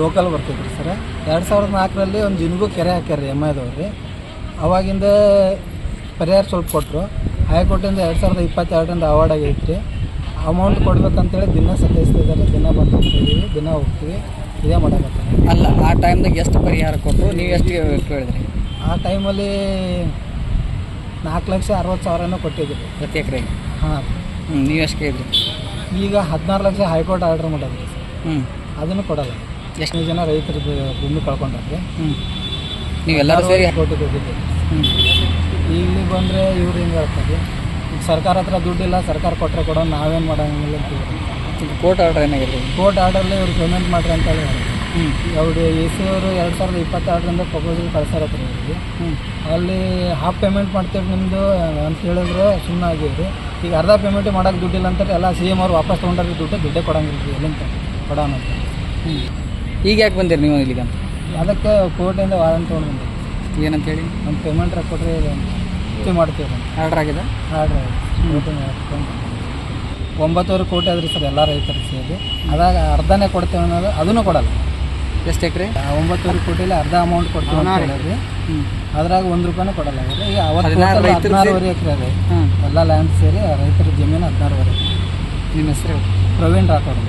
Local ಬರ್ತಿದ್ರು sir. ಎರಡು ಸಾವಿರದ ನಾಲ್ಕರಲ್ಲಿ ಒಂದು ಜಿನ್ಗೂ ಕೆರೆ ಹಾಕ್ಯಾರ ರೀ ಎಂ ಐದವ್ರು ರೀ ಅವಾಗಿಂದ ಪರಿಹಾರ ಸ್ವಲ್ಪ ಕೊಟ್ಟರು ಹೈಕೋರ್ಟಿಂದ ಎರಡು ಸಾವಿರದ ಇಪ್ಪತ್ತೆರಡರಿಂದ ಅವಾರ್ಡ್ ಆಗೈತೆ ರೀ ಅಮೌಂಟ್ ಕೊಡ್ಬೇಕಂತೇಳಿ ದಿನ ಸತಾಯಿಸ್ತಿದ್ದಾರೆ ದಿನ ಬಂದು ಹೋಗ್ತೀವಿ ದಿನ ಹೋಗ್ತೀವಿ. ಇದೇ ಮಾಡಕತ್ತಾರೆ ಅಲ್ಲ ಆ ಟೈಮ್ದಾಗ ಎಷ್ಟು ಪರಿಹಾರ ಕೊಟ್ಟರು ನೀವು ಎಷ್ಟು ಕೇಳಿದ್ರಿ? ಆ ಟೈಮಲ್ಲಿ ನಾಲ್ಕು ಲಕ್ಷ ಅರವತ್ತು ಸಾವಿರನೂ ಕೊಟ್ಟಿದ್ರಿ ಪ್ರತಿ ಎಕರೆಗೆ? ಹಾಂ. ಹ್ಞೂ ನೀವು ಎಷ್ಟು ಕೇಳಿದ್ರಿ? ಈಗ ಹದಿನಾರು ಲಕ್ಷ ಹೈಕೋರ್ಟ್ ಆರ್ಡ್ರ್ ಮಾಡೋದ್ರಿ. ಹ್ಞೂ ಅದನ್ನು ಕೊಡಲ್ಲ. ಎಷ್ಟು ಜನ ರೈತರು ಭೂಮಿ ಕಳ್ಕೊಂಡ್ರೆ ಹ್ಞೂ ನೀವೆಲ್ಲರೂ ಸೇರಿ ಹೋಗಿದ್ದೀವಿ ಹ್ಞೂ ಇಲ್ಲಿ ಬಂದರೆ ಇವ್ರು ಹಿಂಗೆ ಹೇಳ್ತಾರೆ? ಈಗ ಸರ್ಕಾರ ಹತ್ರ ದುಡ್ಡಿಲ್ಲ ಸರ್ಕಾರ ಕೊಟ್ಟರೆ ಕೊಡೋ ನಾವೇನು ಮಾಡೋಂಗಿಲ್ಲ ಕೋರ್ಟ್ ಆರ್ಡರ್ ಏನಾಗಿದೆ ಕೋರ್ಟ್ ಆರ್ಡರ್ಲಿ ಇವ್ರು ಪೇಮೆಂಟ್ ಮಾಡ್ರಿ ಅಂತ ಹೇಳಿ ಅವ್ರು ಎ ಸಿ ಅವರು ಎರಡು ಸಾವಿರದ ಇಪ್ಪತ್ತಾರರಿಂದ ಪ್ರಪೋಸಲ್ ಕಳ್ಸಾರತ್ರಿ ಇವ್ರಿಗೆ. ಹ್ಞೂ ಅಲ್ಲಿ ಹಾಫ್ ಪೇಮೆಂಟ್ ಮಾಡ್ತೀವಿ ನಿಮ್ಮದು ಅಂತ ಹೇಳಿದ್ರೆ ಸುಮ್ಮನೆ ಆಗಿವ್ರಿ ಈಗ ಅರ್ಧ ಪೇಮೆಂಟ್ ಮಾಡೋಕೆ ದುಡ್ಡಿಲ್ಲ ಅಂತಾರೆ ಎಲ್ಲ ಸಿ ಎಂ ಅವ್ರು ವಾಪಸ್ ತೊಗೊಂಡ್ರೆ ದುಡ್ಡು ದುಡ್ಡೇ ಕೊಡೋಂಗಿಲ್ಲ ಎಲ್ಲಿಂದ ಕೊಡೋಣ ಅಂತ. ಹ್ಞೂ ಈಗ ಯಾಕೆ ಬಂದಿರಿ ನೀವು ಇಲ್ಲಿಗೆ ಅಂತ? ಅದಕ್ಕೆ ಕೋರ್ಟಿಂದ ವಾರಂಟ್ ತೊಗೊಂಡು ಬಂದೆ. ಏನಂತ ಹೇಳಿ? ನಮ್ಮ ಪೇಮೆಂಟ್ ಕೊಟ್ಟರೆ ಇದು ಮಾಡ್ತೀವಿ ಆರ್ಡ್ರ್ ಆರ್ಡರ್ ಆಗಿದೆ? ಆರ್ಡ್ರ್ ಒಂಬತ್ತುವರೆ ಕೋಟಿ ಆದ್ರಿ ಸರ್ ಎಲ್ಲ ರೈತರು ಸೇರಿ. ಅದಾಗ ಅರ್ಧನೇ ಕೊಡ್ತೇವೆ ಅನ್ನೋದು ಅದನ್ನು ಕೊಡಲ್ಲ. ಎಷ್ಟು ಎಕ್ರೆ? ಒಂಬತ್ತುವರೆ ಕೋಟಿಲಿ ಅರ್ಧ ಅಮೌಂಟ್ ಕೊಡ್ತೀವಿ ಅಂತ ಹೇಳಿದ್ರಿ ಹ್ಞೂ ಅದ್ರಾಗ ಒಂದು ರೂಪಾಯಿನೂ ಕೊಡಲ್ಲ. ಈಗ ಅವತ್ತು ಹದಿನಾರುವರೆ ಎಕರೆ ಅದೇ. ಎಲ್ಲ ಲ್ಯಾಂಡ್ ಸೇರಿ ರೈತರ ಜಮೀನು ಹದಿನಾರುವರೆ ನಿಮ್ಮ ಹೆಸರು? ಪ್ರವೀಣ್ ರಾಠೋಡ್